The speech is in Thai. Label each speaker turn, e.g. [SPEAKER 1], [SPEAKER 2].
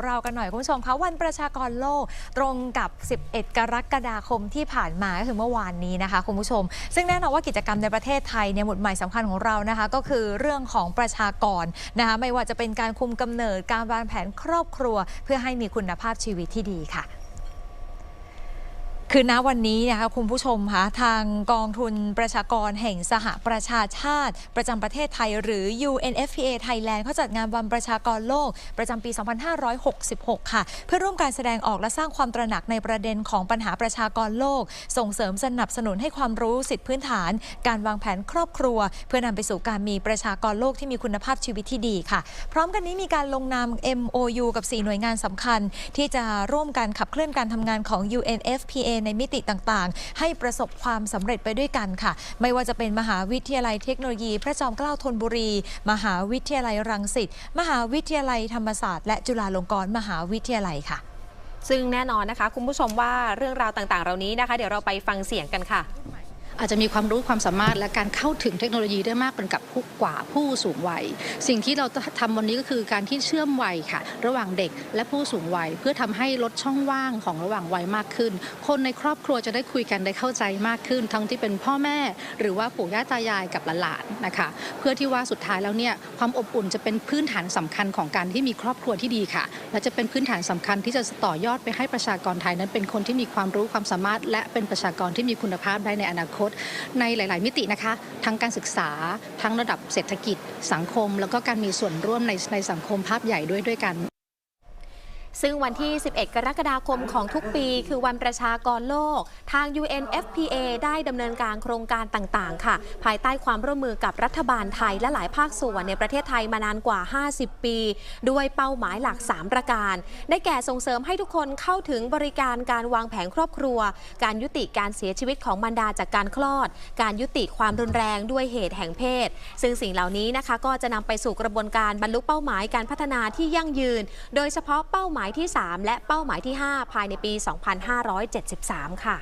[SPEAKER 1] ของเรากันหน่อยคุณผู้ชมคะวันประชากรโลกตรงกับ 11 กรกฎาคมที่ผ่านมาก็คือเมื่อวานนี้นะคะคุณผู้ชม ซึ่งแน่นอนว่ากิจกรรมในประเทศไทยเนี่ยหมุดหมายสำคัญของเรานะคะ ก็คือเรื่องของประชากรนะคะไม่ว่าจะเป็นการคุมกำเนิดการวางแผนครอบครัว เพื่อให้มีคุณภาพชีวิตที่ดีค่ะ คือณวันนี้นะคะคุณผู้ชมคะทางกองทุนประชากรแห่งสหประชาชาติ ประจำประเทศไทย หรือ UNFPA Thailand เขาจัดงานวันประชากรโลก ประจำปี 2566 ค่ะ เพื่อร่วมการแสดงออกและสร้างความตระหนักในประเด็นของปัญหาประชากรโลก ส่งเสริมสนับสนุนให้ความรู้สิทธิพื้นฐาน การวางแผนครอบครัว เพื่อนำไปสู่การมีประชากรโลกที่มีคุณภาพชีวิตที่ดีค่ะ พร้อมกันนี้มีการลงนาม MOU กับ 4 หน่วยงานสำคัญ ที่จะร่วมกันขับเคลื่อนการทำงานของ UNFPA ในมิติต่างๆ ให้ประสบความสำเร็จไปด้วยกันค่ะ ไม่ว่าจะเป็นมหาวิทยาลัยเทคโนโลยี พระจอมเกล้าธนบุรี มหาวิทยาลัยรังสิตมหาวิทยาลัยธรรมศาสตร์และจุฬาลงกรณ์มหาวิทยาลัยค่ะ
[SPEAKER 2] ซึ่งแน่นอนนะคะ คุณผู้ชมว่าเรื่องราวต่างๆ เหล่านี้นะคะ เดี๋ยวเราไปฟังเสียงกันค่ะ
[SPEAKER 3] อาจจะมีความรู้ความสามารถและการเข้าถึงเทคโนโลยีได้มากเป็นกับผู้กว่าผู้สูงวัย สิ่งที่เราทำวันนี้ก็คือการที่เชื่อมวัยค่ะ ระหว่างเด็กและผู้สูงวัย เพื่อทำให้ลดช่องว่างของระหว่างวัยมากขึ้น คนในครอบครัวจะได้คุยกันได้เข้าใจมากขึ้น ทั้งที่เป็นพ่อแม่ หรือว่าปู่ย่าตายายกับหลานๆนะคะ เพื่อที่ว่าสุดท้ายแล้วเนี่ยความอบอุ่นจะเป็นพื้นฐานสำคัญของการที่มีครอบครัวที่ดีค่ะ และจะเป็นพื้นฐานสำคัญที่จะต่อยอดไปให้ประชากรไทยนั้นเป็นคนที่มีความรู้ความสามารถ และเป็นประชากรที่มีคุณภาพได้ในอนาคตในหลาย ๆ มิตินะคะ ทั้งการศึกษา ทั้งระดับเศรษฐกิจ สังคม แล้วก็การมีส่วนร่วมในในสังคมภาพใหญ่ด้วยด้วยกัน
[SPEAKER 2] ซึ่งวันที่ 11 กรกฎาคมของทุกปี คือวันประชากรโลก ทาง UNFPA ได้ดำเนินการโครงการต่างๆ ค่ะ ภายใต้ความร่วมมือกับรัฐบาลไทยและหลายภาคส่วนในประเทศไทยมานานกว่า 50 ปี ด้วยเป้าหมายหลัก 3 ประการ ได้แก่ส่งเสริมให้ทุกคนเข้าถึงบริการการวางแผนครอบครัว การยุติการเสียชีวิตของมารดาจากการคลอด การยุติความรุนแรงด้วยเหตุแห่งเพศ ซึ่งสิ่งเหล่านี้นะคะก็จะนำไปสู่กระบวนการบรรลุเป้าหมายการพัฒนาที่ยั่งยืน โดยเฉพาะเป้าหมายหมายที่ 3 และเป้าหมายที่ 5 ภายในปี 2573 ค่ะ